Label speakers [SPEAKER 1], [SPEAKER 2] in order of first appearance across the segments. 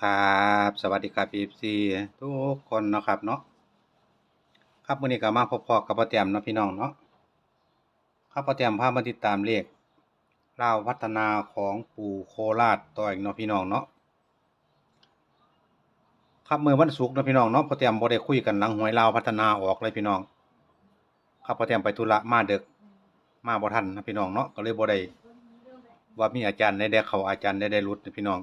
[SPEAKER 1] ครับ สวัสดีครับพีซีทุกคนนะครับเนาะครับวันนี้ก็มาพบพอกับป้าแต้มเนาะพี่น้องเนาะครับป้าแต้มพามาติดตามเลขเล่าวพัฒนาของปู่โคราชต่ออีกเนาะพี่น้องเนาะครับเมื่อวันศุกร์เนาะพี่น้องเนาะป้าแต้มบ่ได้คุยกันหลังหวยเล่าวพัฒนาออกเลยพี่น้อง ครับป้าแต้มไปธุระมาเดึกมาบ่ทันนะพี่น้องเนาะก็เลยบ่ได้ว่ามีอาจารย์ได้ได้เขาอาจารย์ได้ได้รุดนะพี่น้อง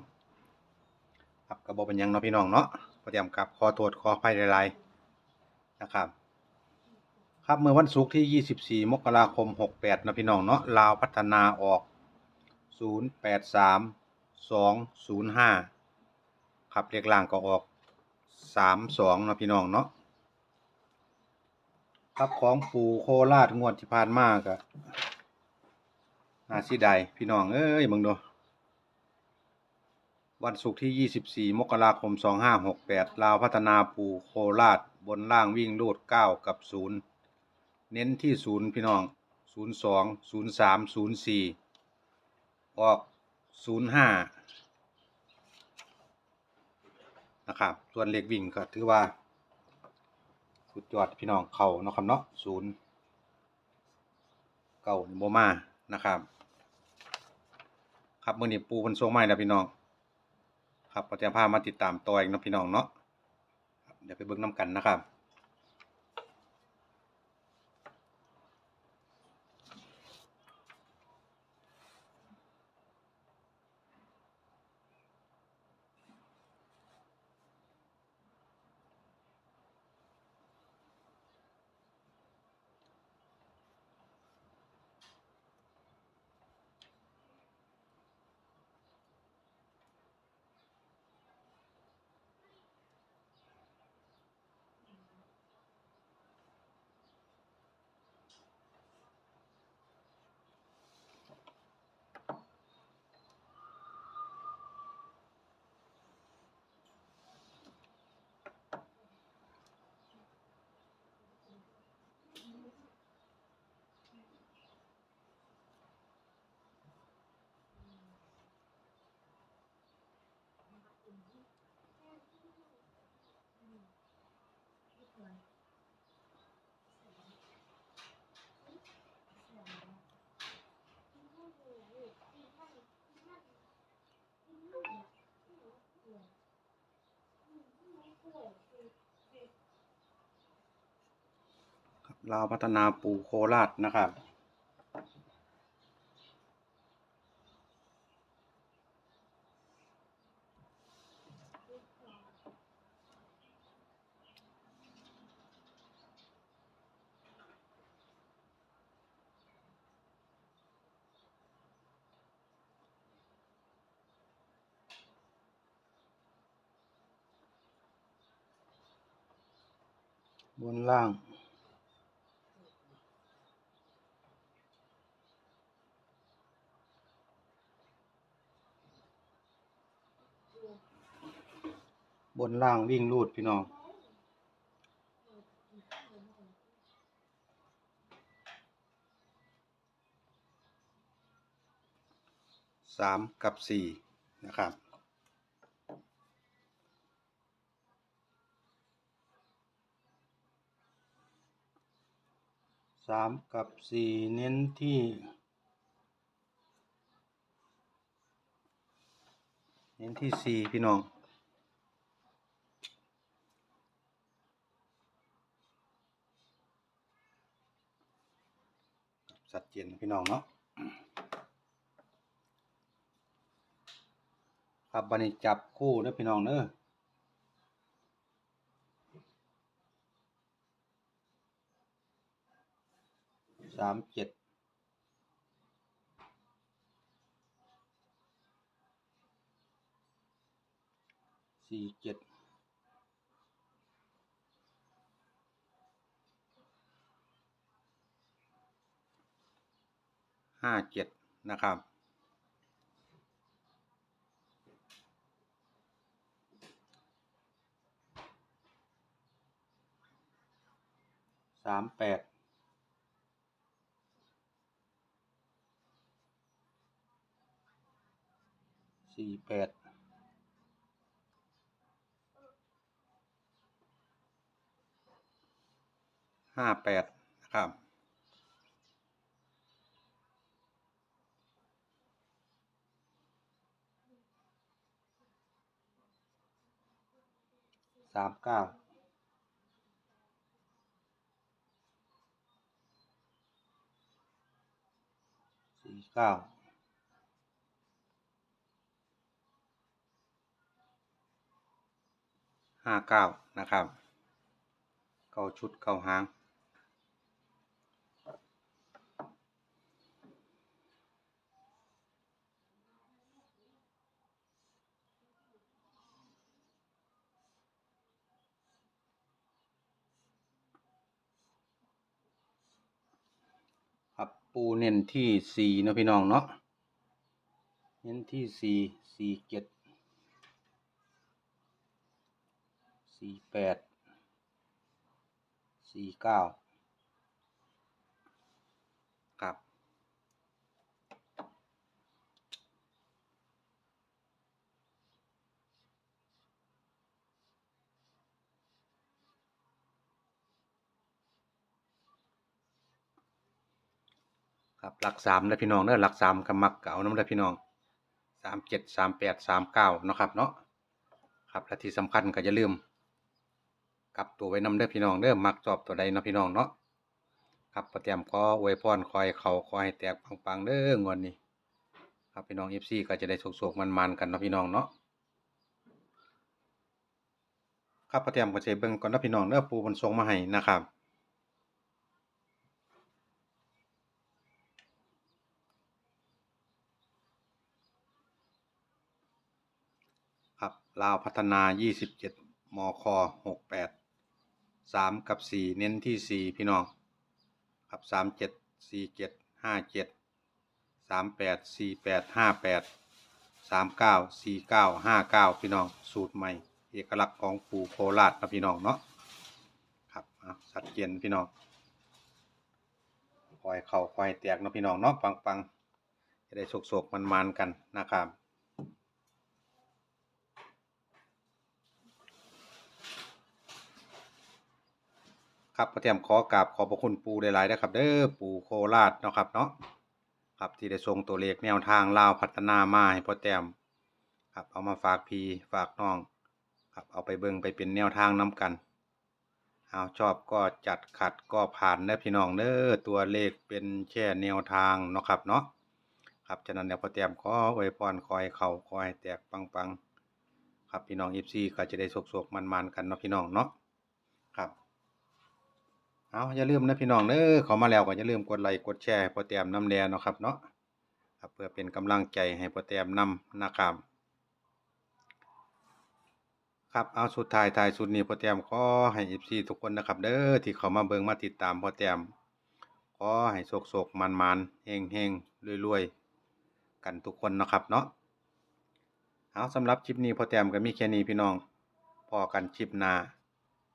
[SPEAKER 1] ครับก็บ่เป็นยังเนาะพี่น้องเนาะพอเตรียมกับขอโทษขออภัยหลายๆนะครับ ครับเมื่อวันศุกร์ที่ 24 มกราคม 68นะพี่น้องเนาะลาวพัฒนาออก 083 205ครับเลขล่างก็ออก 32นะพี่น้องเนาะครับของปูโคราชงวดที่ผ่านมาก็น่าสิได้พี่น้องเอ้ยมึงดู วันศุกร์ที่ 24 มกราคม 2568 ลาวพัฒนาปูโคราช บนล่างวิ่งลูด9 กับ 0 เน้นที่ 0 พี่น้อง 02 03 04 ออก 05 นะครับ ส่วนเลขวิ่งก็ถือว่า สุดยอดพี่น้องเข่าเนาะครับเนาะ 0 เก่าโมมา นะครับ ครับมื่อนี้ปูเพิ่นส่งมาให้แล้วพี่น้อง ครับก็จะพามาติดตามตัวเองนะพี่น้องเนาะเดี๋ยวไปเบิ้งน้ำกันนะครับ ครับลาวพัฒนาปูโคราชนะครับ บนล่าง บนล่างวิ่งรูดพี่น้องสามกับสี่นะครับ สามกับสี่เน้นที่เน้นที่สี่พี่น้องสัดเจนพี่น้องเนาะครับบันนี้จับคู่เด้อพี่น้องเด้อ สามเจ็ดสี่เจ็ดห้าเจ็ดนะครับสามแปด สี่แปดห้าแปดนะครับสามเก้าสี่เก้า ห้าเก้านะครับเก้าชุดเก้าหางครับปูเน้นที่สี่นะพี่น้องเนาะเน้นที่สี่สี่เจ็ด สี่แปดสี่เก้าครับ ครับ หลักสามนะพี่น้องเด้อหลักสามกับมักเก่าน้ำเด้อพี่น้องสามเจ็ดสามแปดสามเก้านะครับเนาะครับและที่สำคัญก็อย่าลืม กับตัวไว้นำเด้อพี่น้องเด้อมักจอบตัวใดเนาะพี่น้องเนาะครับประเตรียมขออวยพรคอยเขาคอยแตกปังๆเด้องวดนี้ ครับพี่น้องเอฟซีก็จะได้โศกๆมันๆกันเนาะพี่น้องเนาะครับประเตรียมก็จะเบิ่งก่อนเนาะพี่น้องเด้อปูมันส่งมาให้นะครับครับลาวพัฒนา 27 มค 68 3กับ4เน้นที่4พี่น้องครับ37 47 57 38 48 58 39 49 59พี่น้องสูตรใหม่ เอกลักษณ์ของปู่โคราชนะพี่น้องเนาะครับอะสัดเจนพี่น้องคอยเข่าคอยแตกนะพี่น้องเนาะปังๆจะได้โศกๆมันๆกันนะครับ ครับประเทียมขอกราบขอบพระคุณปูหลายๆนะครับ เด้อปูโคราชเนาะครับเนาะครับที่ได้ส่งตัวเลขแนวทางลาวพัฒนามาให้พอแต้มครับเอามาฝากพี่ฝากน้องครับเอาไปเบิ่งไปเป็นแนวทางนํกันเอาชอบก็จัดขัดก็ผ่านเด้พี่น้องเด้อตัวเลขเป็นแค่แนวทางเนาะครับเนาะครับฉะนั้นเดี๋ยพอแต้มขออวยพรคอยเข่าคอยแตกปังๆครับพี่น้องอีฟซีก็จะได้สกๆมันๆกันเนาะพี่น้องเนาะ เอาอย่าลืมนะพี่น้องเด้อเขามาแล้วก็อย่าลืมกดไลค์กดแชร์ให้โปรแตมน้ำแดงเนาะครับเนาะเพื่อเป็นกำลังใจให้โปรแตมนำนะครับครับเอาสุดท้ายท้ายสุดนี้โปรแตมขอให้เอฟซีทุกคนนะครับ เด้อที่เขามาเบิ่งมาติดตามโปรแตมขอให้โศกโศกมันมันเฮงเฮงรวยรวยกันทุกคนนะครับเนาะเอาสำหรับคลิปนี้โปรแตมก็มีแค่นี้พี่น้องพอกันคลิปหน้า